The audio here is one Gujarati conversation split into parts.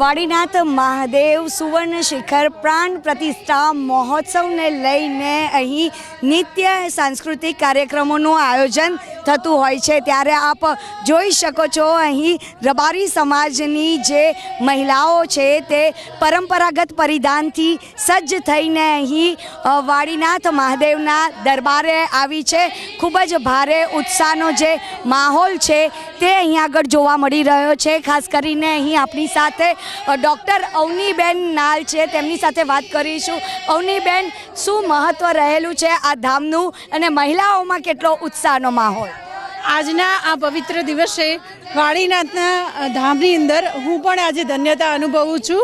વાડીનાથ મહાદેવ સુવર્ણ શિખર પ્રાણ પ્રતિષ્ઠા મહોત્સવને લઈને અહીં નિત્ય સાંસ્કૃતિક કાર્યક્રમોનું આયોજન થતું હોય છે, ત્યારે આપ જોઈ શકો છો અહીં રબારી સમાજની જે મહિલાઓ છે, તે પરંપરાગત પરિધાનથી સજ્જ થઈને અહીં વાડીનાથ મહાદેવના દરબારે આવી છે. ખૂબ જ ભારે ઉત્સાહનો જે માહોલ છે, તે અહીં આગળ જોવા મળી રહ્યો છે. ખાસ કરીને અહીં આપણી સાથે ડૉક્ટર અવનીબેન નાલ છે. તેમની સાથે વાત કરીશું. અવનીબેન, શું મહત્ત્વ રહેલું છે આ ધામનું અને મહિલાઓમાં કેટલો ઉત્સાહનો માહોલ? આજના આ પવિત્ર દિવસે વાળીનાથના ધામની અંદર હું પણ આજે ધન્યતા અનુભવું છું.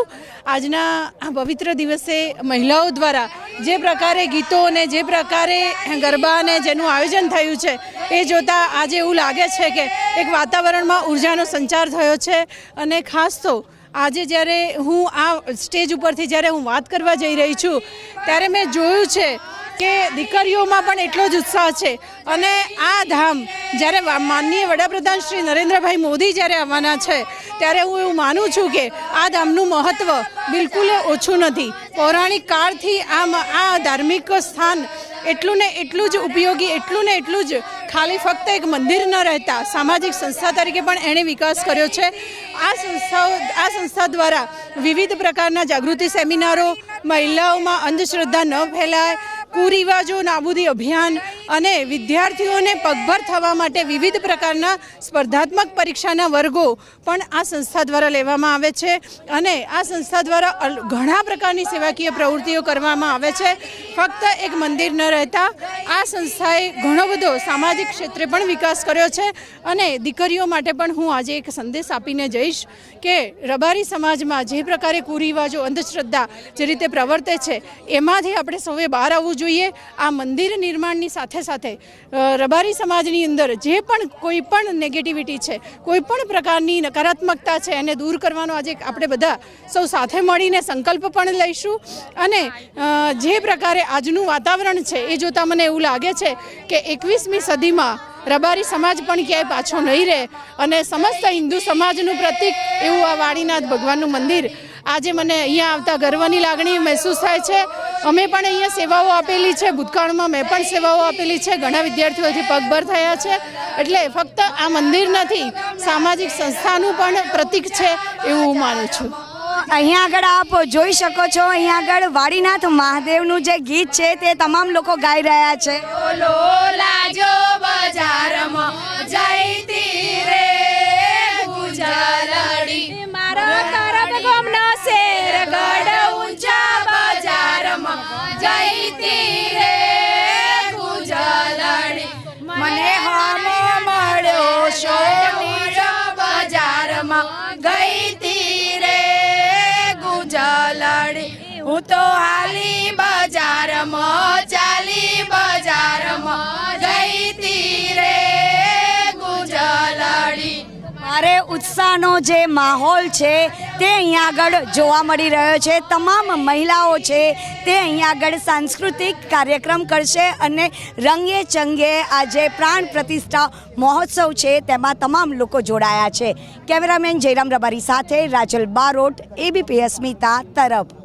આજના આ પવિત્ર દિવસે મહિલાઓ દ્વારા જે પ્રકારે ગીતો અને જે પ્રકારે ગરબા અને જેનું આયોજન થયું છે, એ જોતાં આજે એવું લાગે છે કે એક વાતાવરણમાં ઉર્જાનો સંચાર થયો છે અને ખાસ તો આજે જ્યારે હું આ સ્ટેજ ઉપરથી જ્યારે હું વાત કરવા જઈ રહી છું, ત્યારે મેં જોયું છે કે દીકરીઓમાં પણ એટલો જ ઉત્સાહ છે. અને આ ધામ જ્યારે માનનીય વડાપ્રધાન શ્રી નરેન્દ્રભાઈ મોદી જ્યારે આવવાના છે, ત્યારે હું એવું માનું છું કે આ ધામનું મહત્ત્વ બિલકુલ ઓછું નથી. પૌરાણિક કાળથી આ આ ધાર્મિક સ્થાન એટલું ને એટલું જ ઉપયોગી, એટલું ને એટલું જ ખાલી ફક્ત એક મંદિર ન રહેતા, સામાજિક સંસ્થા તરીકે પણ એણે વિકાસ કર્યો છે. આ સંસ્થાઓ, આ સંસ્થા દ્વારા વિવિધ પ્રકારના જાગૃતિ સેમિનારો, મહિલાઓમાં અંધશ્રદ્ધા ન ફેલાય કુરિવાજો નાબૂદી અભિયાન અને વિદ્યાર્થીઓને પગભર થવા માટે વિવિધ પ્રકારના સ્પર્ધાત્મક પરીક્ષાના વર્ગો પણ આ સંસ્થા દ્વારા લેવામાં આવે છે. અને આ સંસ્થા દ્વારા ઘણા પ્રકારની સેવાકીય પ્રવૃત્તિઓ કરવામાં આવે છે. ફક્ત એક મંદિર ન રહેતા આ સંસ્થાએ ઘણો બધો સામાજિક ક્ષેત્રે પણ વિકાસ કર્યો છે. અને દીકરીઓ માટે પણ હું આજે એક સંદેશ આપીને જઈશ કે રબારી સમાજમાં જે પ્રકારે કુરિવાજો, અંધશ્રદ્ધા જે રીતે પ્રવર્તે છે, એમાંથી આપણે સૌએ બહાર આવવું જોઈએ. આ મંદિર નિર્માણની સાથે સાથે સાથે રબારી સમાજની અંદર જે પણ કોઈ પણ નેગેટિવિટી છે, કોઈ પણ પ્રકારની નકારાત્મકતા છે, એને દૂર કરવાનો આજે આપણે બધા સૌ સાથે મળીને સંકલ્પ પણ લઈશું. અને જે પ્રકારે આજનું વાતાવરણ છે, એ જોતાં મને એવું લાગે છે કે એકવીસમી સદીમાં રબારી સમાજ પણ ક્યાંય પાછો નહીં રહે અને સમસ્ત હિન્દુ સમાજનું પ્રતીક એવું આ વાળીનાથ ભગવાનનું મંદિર આજે મને અહીંયા આવતા ગર્વની લાગણી મહેસૂસ થાય છે. અમે પણ અહીંયા સેવાઓ આપેલી છે. ભૂતકાળમાં મેં પણ સેવાઓ આપેલી છે. ઘણા વિદ્યાર્થીઓથી પગભર થયા છે. એટલે ફક્ત આ મંદિર નથી સામાજિક સંસ્થાનું પણ પ્રતીક છે એવું હું માનું છું. અહીંયા આગળ આપ જોઈ શકો છો. અહીંયા આગળ વાડીનાથ મહાદેવનું જે ગીત છે તે તમામ લોકો ગાઈ રહ્યા છે. લાજો બજારમાં. ગઈતી રે ગુજલડી હું તો હાલી બજારમાં મારે ઉત્સાહનો જે માહોલ છે તે અહીંયા આગળ જોવા મળી રહ્યો છે. તમામ મહિલાઓ છે તે અહીંયા આગળ સાંસ્કૃતિક કાર્યક્રમ કરશે અને રંગે ચંગે આ જે પ્રાણ પ્રતિષ્ઠા મહોત્સવ છે તેમાં તમામ લોકો જોડાયા છે. કેમેરામેન જયરામ રબારી સાથે રાજલ બારોટ એબીપી અસ્મિતા તરફ.